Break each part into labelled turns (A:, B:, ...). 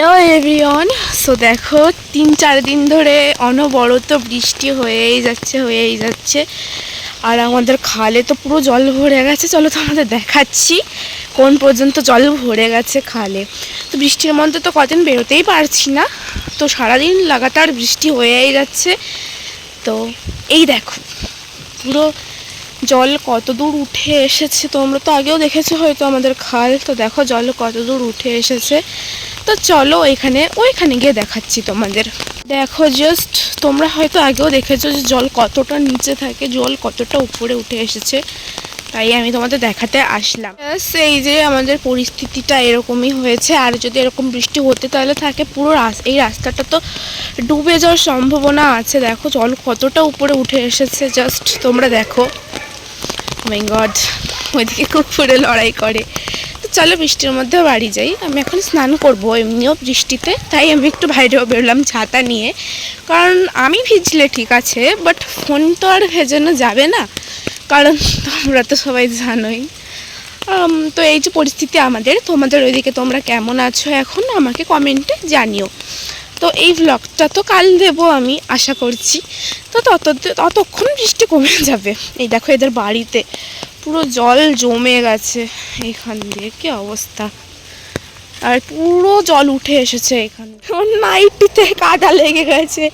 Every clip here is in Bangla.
A: হ্যালো এভরিওয়ান সো দেখো, তিন, চার দিন ধরে অনবরত বৃষ্টি হয়েই যাচ্ছে হয়েই যাচ্ছে। আর আমাদের খালে তো পুরো জল ভরে গেছে। চলো তোমাদের দেখাচ্ছি কোন পর্যন্ত জল ভরে গেছে খালে। তো বৃষ্টির মধ্যে তো কদিন বেরোতেই পারছি না। তো সারাদিন লাগাতার বৃষ্টি হয়েই যাচ্ছে। তো এই দেখো, পুরো জল কত দূর উঠে এসেছে। তোমরা তো আগেও দেখেছ হয়তো আমাদের খাল। তো দেখো, জল কত দূর উঠে এসেছে। তো চলো ওইখানে ওইখানে গিয়ে দেখাচ্ছি তোমাদের। দেখো জাস্ট তোমরা হয়তো আগেও দেখেছ যে জল কতটা নিচে থাকে, জল কতটা উপরে উঠে এসেছে, তাই আমি তোমাদের দেখাতে আসলাম। এই যে আমাদের পরিস্থিতিটা এরকমই হয়েছে, আর যদি এরকম বৃষ্টি হতে তাহলে থাকে পুরো এই রাস্তাটা তো ডুবে যাওয়ার সম্ভাবনা আছে। দেখো জল কতটা উপরে উঠে এসেছে জাস্ট তোমরা দেখো। মাই গড ওইদিকে কুকুরে লড়াই করে। চলো বৃষ্টির মধ্যে বাড়ি যাই। আমি এখন স্নান করব, এমনিও বৃষ্টিতে, তাই আমি একটু বাইরেও বেরোলাম ছাতা নিয়ে। কারণ আমি ভিজলে ঠিক আছে বাট ফোন তো আর ভেজানো যাবে না। কারণ তোমরা তো সবাই জানোই। তো এই যে পরিস্থিতি আমাদের, তোমাদের ওইদিকে তোমরা কেমন আছো এখন, আমাকে কমেন্টে জানিও। তো এই ব্লগটা তো কাল দেবো আমি, আশা করছি। তো তত ততক্ষণ বৃষ্টি কমে যাবে। এই দেখো এদের বাড়িতে। পুরো জল জমে গেছে এইখান দিয়ে। কি অবস্থা? আর পুরো জল উঠে এসেছে এখানে। নাইটিতে কাদা লেগে গেছে।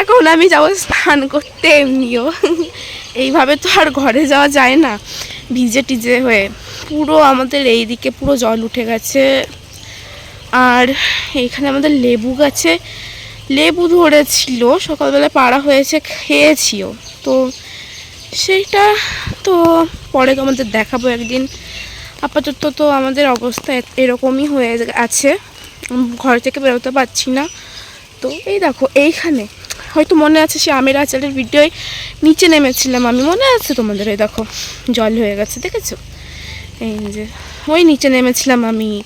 A: এখন আমি যাব স্নান করতে এমনিও। এইভাবে তো আর ঘরে যাওয়া যায় না, ভিজে টিজে হয়ে। পুরো আমাদের এই দিকে পুরো জল উঠে গেছে। আর এইখানে আমাদের লেবু গাছে, লেবু ধরেছিল সকালবেলা পাড়া হয়েছে, খেয়েছিও। তো সেইটা তো পরে তোমাদের দেখাবো একদিন। আপাতত তো আমাদের অবস্থা এরকমই হয়ে আছে। ঘর থেকে বেরোতে পারছি না। তো এই দেখো, এইখানে। হয়তো মনে আছে সে আমের আচারের ভিডিওয় নিচে নেমেছিলাম আমি। মনে আছে তোমাদের? এই দেখো, জল হয়ে গেছে, দেখেছ? এই যে, ওই নিচে নেমেছিলাম আমি।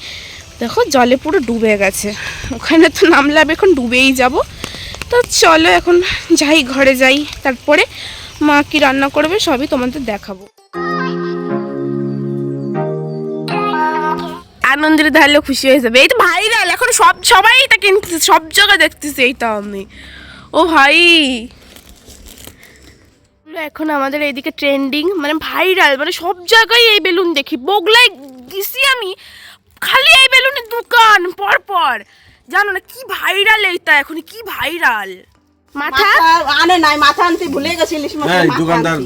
A: দেখো, জলে পুরো ডুবে গেছে। ওখানে তো নামলাম এখন ডুবেই যাব। তো চলো এখন যাই, ঘরে যাই। তারপরে মা কি রান্না করবে সবই তোমাদের দেখাবো। আনন্দের ধারলে খুশি হয়ে যাবে। এই তো ভাইরাল এখন সব সবাই এটা কিনতেছে সব জায়গায় দেখতেছে এইটা আমি। ও ভাই। এখন আমাদের এইদিকে ট্রেন্ডিং মানে ভাইরাল মানে সব জায়গায় এই বেলুন দেখি। বগলায় গেছি আমি খালি এই বেলুনের দোকান পর পর জানো না কি ভাইরাল এইটা এখন কি ভাইরাল মাথা?
B: আনে নাই মাথা আনতে ভুলে
C: দোকানদার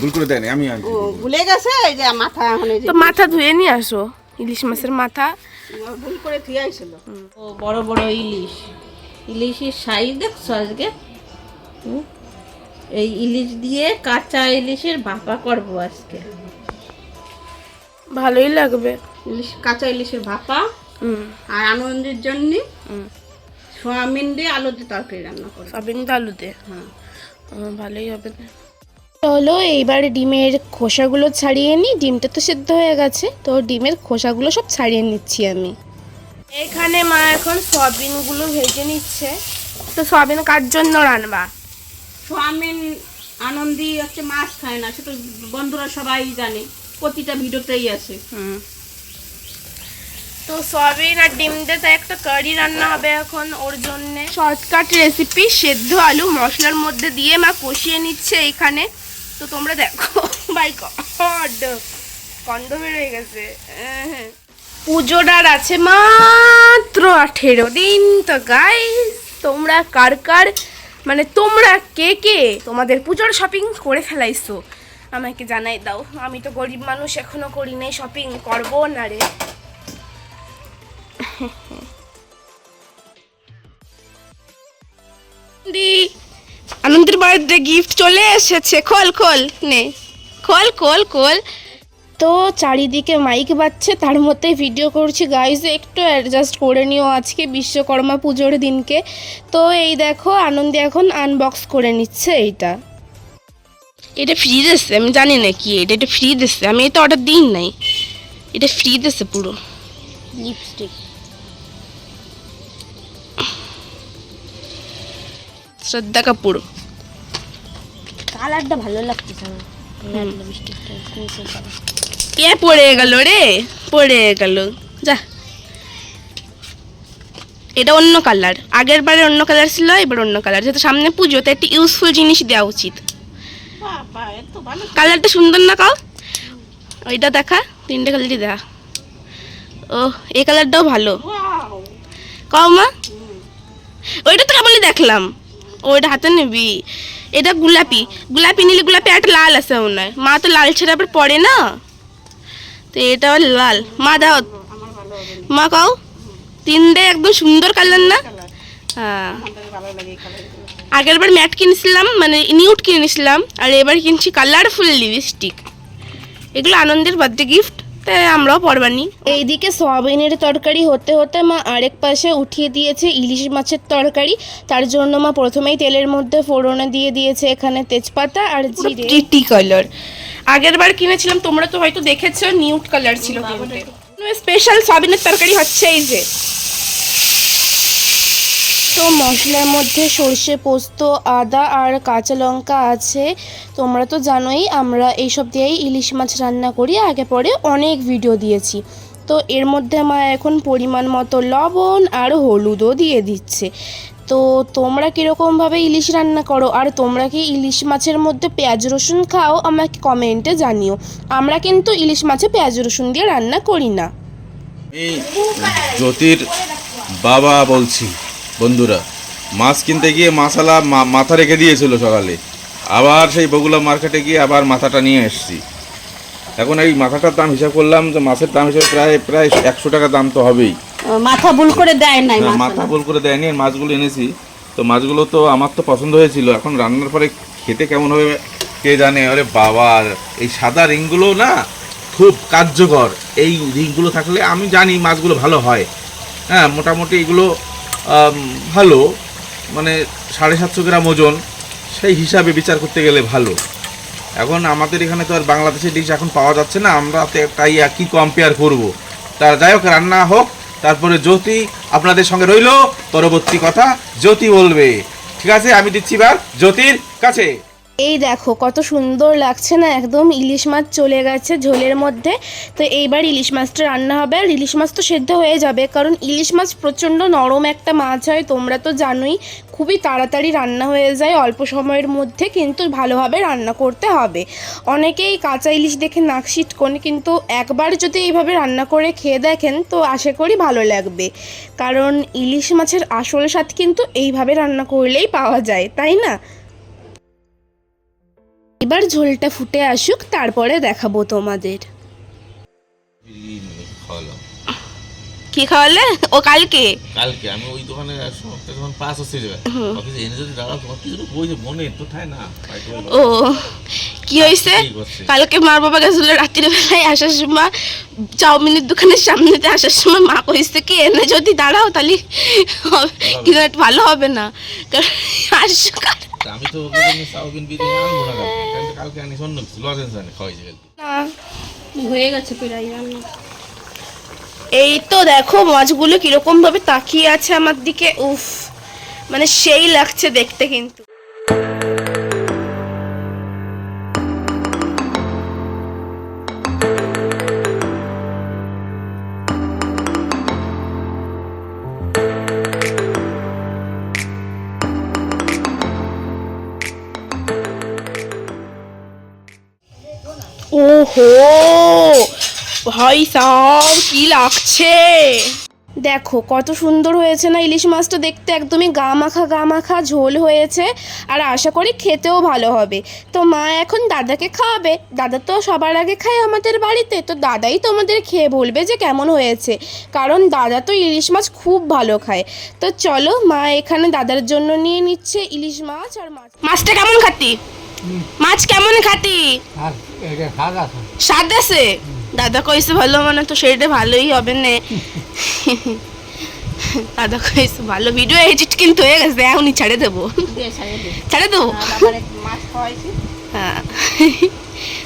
C: ভুল করে দেয়নি আমি
B: ও ভুলে গেছে? এই যে মাথা
A: তো মাথা ধুয়ে নিয়ে আসো ইলিশ মাছের মাথা।
B: ভুল করে আইছিল।
D: ও বড় বড় ইলিশ। ইলিশের সাইজ দেখছ আজকে? হুম? এই ইলিশ দিয়ে কাঁচা ইলিশের ভাপা করব আজকে।
A: ভালোই লাগবে।
B: ইলিশ কাঁচা ইলিশের ভাপা
A: হুম।
B: আর আনন্দের জন্য
A: হুম।
B: সোয়াবিন দিয়ে আলু দিয়ে তরকারি রান্না করে।
A: সবিন আলু দে
B: হ্যাঁ।
A: ভালোই হবে চলো এইবার ডিমের খোসাগুলো ছাড়িয়ে নিই ডিমটা তো সেদ্ধ হয়ে গেছে। তো ডিমের খোসাগুলো সব ছাড়িয়ে নিচ্ছি আমি। এখানে মা এখন সয়াবিনগুলো ভেজে নিচ্ছে। তো সয়াবিন কার জন্য রান্না?
B: সোয়াবিন আনন্দি হচ্ছে মাছ খায় না সেটা বন্ধুরা সবাই জানে। প্রতিটা ভিডিওতেই আছে।
A: হুম। তো সয়াবিন আর ডিম দিয়ে তাই একটা কারি রান্না হবে এখন ওর জন্য। শর্টকাট রেসিপি সেদ্ধ আলু মশলার মধ্যে দিয়ে মা কষিয়ে নিচ্ছে এইখানে। তো তোমরা দেখো বাই গড কন্ড বেরোয় গেছে। হ্যাঁ। পুজোর আর আছে মাত্র আঠেরো দিন। তো গাইস তোমরা কার কার মানে তোমরা কে কে তোমাদের পুজোর শপিং করে ফেলাইছো? আমাকে জানাই দাও। আমি তো গরিব মানুষ, এখনও করি নাই শপিং করব না রে। আনন্দের বার্থডে গিফট চলে এসেছে। খোল খোল নে। খোল খোল খোল। তো চারিদিকে মাইক বাজছে তার মধ্যে ভিডিও করছি। গাইজ একটু অ্যাডজাস্ট করে নিও আজকে বিশ্বকর্মা পুজোর দিনকে। তো এই দেখো আনন্দে এখন আনবক্স করে নিচ্ছে এইটা। এটা ফ্রি দিচ্ছে আমি জানি না কি এটা। এটা ফ্রি দিচ্ছে আমি এটা অর্ডার দিই নাই। এটা ফ্রি দিচ্ছে পুরো।
D: লিপস্টিক
A: শ্রদ্ধা কাপুর
D: কালারটা ভালো লাগতেছে আমার
A: কে পড়ে গেল রে পড়ে গেল। যা। এটা অন্য কালার। আগের বারে অন্য কালার ছিল এবার অন্য কালার। যেহেতু সামনে পুজো তো একটি ইউজফুল জিনিস দেওয়া উচিত। কালারটা সুন্দর না কাও? ওইটা দেখা তিনটে কালারই দেখা। ও এই কালারটাও ভালো। কও মা? ওইটা তো কেবলই দেখলাম। ওইটা হাতে নিবি। এটা গোলাপি। গোলাপি নিলে গোলাপি একটা লাল আছে হয়। মা তো লাল ছেড়ে আবার পরে না। তো এটা লাল। মা দাও। মা কাও তিনটে একদম সুন্দর কালার না? হ্যাঁ। আগের বার ম্যাট কিনেছিলাম মানে নিউট কিনেছিলাম, আর এবার কিনছি কালারফুল লিপস্টিক। এগুলো আনন্দের বার্থডে গিফট। তাই আমরাও পরবানি এইদিকে সয়াবিনের তরকারি হতে হতে মা আরেক পাশে উঠিয়ে দিয়েছে ইলিশ মাছের তরকারি। তার জন্য মা প্রথমেই তেলের মধ্যে ফোড়নে দিয়ে দিয়েছে এখানে তেজপাতা আর জিরে। টি কালার আগের বার কিনেছিলাম তোমরা তো হয়তো দেখেছ নিউট কালার ছিল স্পেশাল সয়াবিনের তরকারি হচ্ছে এই যে। তো মশলার মধ্যে সর্ষে পোস্ত, আদা আর কাঁচা লঙ্কা আছে। তোমরা তো জানোই, আমরা এইসব দিয়েই ইলিশ মাছ রান্না করি। আগে পরে অনেক ভিডিও দিয়েছি। তো এর মধ্যে মা এখন পরিমাণ মতো লবণ আর হলুদও দিয়ে দিচ্ছে। তো তোমরা কীরকমভাবে ইলিশ রান্না করো? আর তোমরা কি ইলিশ মাছের মধ্যে পেঁয়াজ, রসুন খাও? আমাকে কমেন্টে জানিও। আমরা কিন্তু ইলিশ মাছে পেঁয়াজ, রসুন দিয়ে রান্না করি না।
C: জ্যোতির বাবা বলছি। বন্ধুরা মাছ কিনতে গিয়ে মাসালা মাথা রেখে দিয়েছিল সকালে। আবার সেই বগুলা মার্কেটে গিয়ে আবার মাথাটা নিয়ে এসেছি। এখন এই মাথাটার দাম হিসাব করলাম যে মাছের দাম হিসাবে প্রায় প্রায় একশো টাকা দাম তো হবেই।
B: মাথা ভুল করে দেয় নাই
C: হ্যাঁ, মাথা ভুল করে দেয়নি মাছগুলো এনেছি। তো মাছগুলো তো আমার তো পছন্দ হয়েছিল এখন রান্নার পরে খেতে কেমন হবে কে জানে? আরে বাবা এই সাদা রিংগুলো না খুব কার্যকর। এই রিংগুলো থাকলে আমি জানি মাছগুলো ভালো হয়। হ্যাঁ মোটামুটি এগুলো ভালো মানে সাড়ে সাতশো গ্রাম ওজন, সেই হিসাবে বিচার করতে গেলে ভালো। এখন আমাদের এখানে তো আর বাংলাদেশের ডিশ এখন পাওয়া যাচ্ছে না, আমরা তাই কি কম্পেয়ার করব। তার যাই হোক, রান্না হোক, তারপরে জ্যোতি আপনাদের সঙ্গে রইল। পরবর্তী কথা জ্যোতি বলবে। ঠিক আছে, আমি দিচ্ছি বার। জ্যোতির কাছে।
A: এই দেখো, কত সুন্দর লাগছে না? একদম ইলিশ মাছ চলে গেছে ঝোলের মধ্যে। তো এইবার ইলিশ মাছটা রান্না হবে আর ইলিশ মাছ তো সেদ্ধ হয়ে যাবে, কারণ ইলিশ মাছ প্রচণ্ড নরম একটা মাছ হয়, তোমরা তো জানোই। খুবই তাড়াতাড়ি রান্না হয়ে যায় অল্প সময়ের মধ্যে, কিন্তু ভালোভাবে রান্না করতে হবে। অনেকেই কাঁচা ইলিশ দেখে নাকশিট কোন কিন্তু একবার যদি এইভাবে রান্না করে খেয়ে দেখেন, তো আশা করি ভালো লাগবে। কারণ ইলিশ মাছের আসল স্বাদ কিন্তু এইভাবে রান্না করলেই পাওয়া যায়, তাই না? এবার ঝোলটা ফুটে আসুক তারপরে দেখাবো তোমাদের। কি খাওয়ালে? ও কালকে?
E: কালকে আমি ওই দোকানে যখন পাস হচ্ছে অফিসে এনে যদি দাঁড়াও তোমার কিছু ওই যে মনে তো ঠায় না
A: ও কি হয়েছে? কালকে মার বাবা গেছিল রাত্রির বেলায় আসার সময় চাউমিনের দোকানের সামনেতে আসার সময় মা কইছে কি এনে যদি দাঁড়াও তাহলে কিন্তু একটু ভালো হবে না। কারণ
E: তা আমি তো ওকে জন্য আনব না কালকে। কালকে কালকে
B: হয়ে গেছে
A: এই তো দেখো মাছগুলো কীরকম ভাবে তাকিয়ে আছে আমার দিকে। উফ মানে সেই লাগছে দেখতে কিন্তু। ওহো ভাই সাব কি লাগছে? দেখো কত সুন্দর হয়েছে না ইলিশ মাছটা দেখতে একদমই গা মাখা গা মাখা ঝোল হয়েছে আর আশা করি খেতেও ভালো হবে। তো মা এখন দাদাকে খাওয়াবে। দাদা তো সবার আগে খায় আমাদের বাড়িতে তো দাদাই তোমাদের খেয়ে বলবে যে কেমন হয়েছে। কারণ দাদা তো ইলিশ মাছ খুব ভালো খায়। তো চলো মা এখানে দাদার জন্য নিয়ে নিচ্ছে ইলিশ মাছ আর মাছ। মাছটা কেমন খাতি মাছ কেমন খাতি
F: স্বাদ আছে।
A: দাদা কইছে ভালো মানে তো সেটা ভালোই হবে না। দাদা কইছে ভালো ভিডিও এডিট কিন্তু হয়ে গেছে এখনই ছেড়ে দেবো।
B: ছাড়িয়ে
A: দেবো?
B: খাওয়াইছি।
A: হ্যাঁ।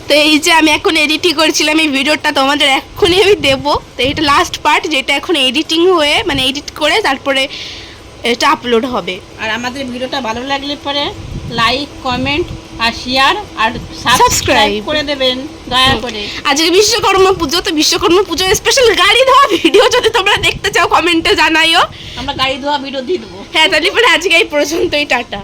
A: তো এই যে আমি এখন এডিটিং করছিলাম এই ভিডিওটা তোমাদের এক্ষুনি আমি দেবো। তো এটা লাস্ট পার্ট যেটা এখন এডিটিং হয়ে মানে এডিট করে তারপরে এটা আপলোড হবে।
B: আর আমাদের ভিডিওটা ভালো লাগলে পরে লাইক কমেন্ট আর শেয়ার আর সাবস্ক্রাইব করে দেবেন দয়া করে।
A: আজকে বিশ্বকর্মা পুজো তো বিশ্বকর্মা পুজো স্পেশাল গাড়ি ধোয়া ভিডিও যদি তোমরা দেখতে চাও কমেন্টে জানাইও।
B: আমরা গাড়ি ধোয়া ভিডিও দিয়ে দেবো।
A: হ্যাঁ তাহলে পরে আজকে এই পর্যন্তই টাটা।